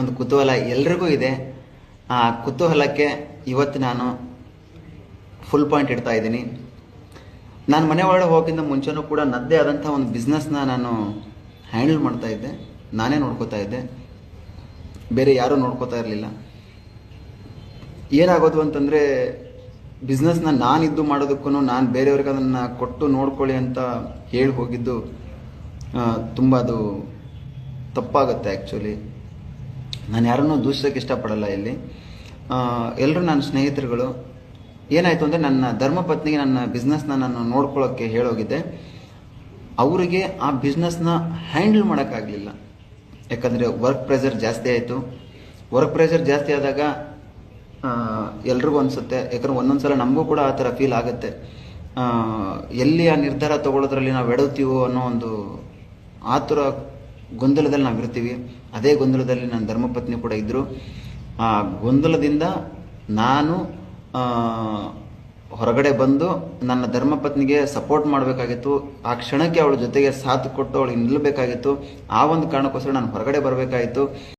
ಒಂದು ಕುತೂಹಲ ಎಲ್ರಿಗೂ ಇದೆ. ಆ ಕುತೂಹಲಕ್ಕೆ ಇವತ್ತು ನಾನು ಫುಲ್ ಪಾಯಿಂಟ್ ಇಡ್ತಾ ಇದ್ದೀನಿ. ನಾನು ಮನೆ ಒಳಗೆ ಹೋಗೋಕ್ಕಿಂತ ಮುಂಚೆನೂ ಕೂಡ ನದ್ದೇ ಆದಂಥ ಒಂದು ಬಿಸ್ನೆಸ್ನ ನಾನು ಹ್ಯಾಂಡಲ್ ಮಾಡ್ತಾ ಇದ್ದೆ. ನಾನೇ ನೋಡ್ಕೋತಾ ಇದ್ದೆ. ಬೇರೆ ಯಾರೂ ನೋಡ್ಕೋತಾ ಇರಲಿಲ್ಲ. ಏನಾಗೋದು ಅಂತಂದರೆ ಬಿಸ್ನೆಸ್ನ ನಾನಿದ್ದು ಮಾಡೋದಕ್ಕೂ ನಾನು ಬೇರೆಯವ್ರಿಗೆ ಅದನ್ನು ಕೊಟ್ಟು ನೋಡ್ಕೊಳ್ಳಿ ಅಂತ ಹೇಳಿ ಹೋಗಿದ್ದು ತುಂಬ ಅದು ತಪ್ಪಾಗುತ್ತೆ ಆ್ಯಕ್ಚುಲಿ ನಾನು ಯಾರನ್ನೂ ದೂಷಿಸೋಕ್ಕೆ ಇಷ್ಟಪಡಲ್ಲ ಇಲ್ಲಿ. ಎಲ್ಲರೂ ನನ್ನ ಸ್ನೇಹಿತರುಗಳು. ಏನಾಯಿತು ಅಂದರೆ ನನ್ನ ಧರ್ಮಪತ್ನಿಗೆ ನನ್ನ ಬಿಸ್ನೆಸ್ನ ನಾನು ನೋಡ್ಕೊಳ್ಳೋಕ್ಕೆ ಹೇಳೋಗಿದ್ದೆ. ಅವರಿಗೆ ಆ ಬಿಸ್ನೆಸ್ನ ಹ್ಯಾಂಡಲ್ ಮಾಡೋಕ್ಕಾಗಲಿಲ್ಲ. ಯಾಕಂದರೆ ವರ್ಕ್ ಪ್ರೆಷರ್ ಜಾಸ್ತಿ ಆಯಿತು. ವರ್ಕ್ ಪ್ರೆಷರ್ ಜಾಸ್ತಿ ಆದಾಗ ಎಲ್ರಿಗೂ ಅನಿಸುತ್ತೆ. ಯಾಕಂದ್ರೆ ಒಂದೊಂದು ಸಲ ನಮಗೂ ಕೂಡ ಆ ಥರ ಫೀಲ್ ಆಗುತ್ತೆ. ಎಲ್ಲಿ ಆ ನಿರ್ಧಾರ ತಗೊಳ್ಳೋದ್ರಲ್ಲಿ ನಾವು ಎಡುತ್ತೀವೋ ಅನ್ನೋ ಒಂದು ಆತುರ ಗೊಂದಲದಲ್ಲಿ ನಾವು ಇರ್ತೀವಿ. ಅದೇ ಗೊಂದಲದಲ್ಲಿ ನನ್ನ ಧರ್ಮಪತ್ನಿ ಕೂಡ ಇದ್ದರು ಆ ಗೊಂದಲದಿಂದ ನಾನು ಹೊರಗಡೆ ಬಂದು ನನ್ನ ಧರ್ಮಪತ್ನಿಗೆ ಸಪೋರ್ಟ್ ಮಾಡಬೇಕಾಗಿತ್ತು. ಆ ಕ್ಷಣಕ್ಕೆ ಅವಳ ಜೊತೆಗೆ ಸಾಥ್ ಕೊಟ್ಟು ಅವಳಿಗೆ ನಿಲ್ಲಬೇಕಾಗಿತ್ತು ಆ ಒಂದು ಕಾರಣಕ್ಕೋಸ್ಕರ ನಾನು ಹೊರಗಡೆ ಬರಬೇಕಾಗಿತ್ತು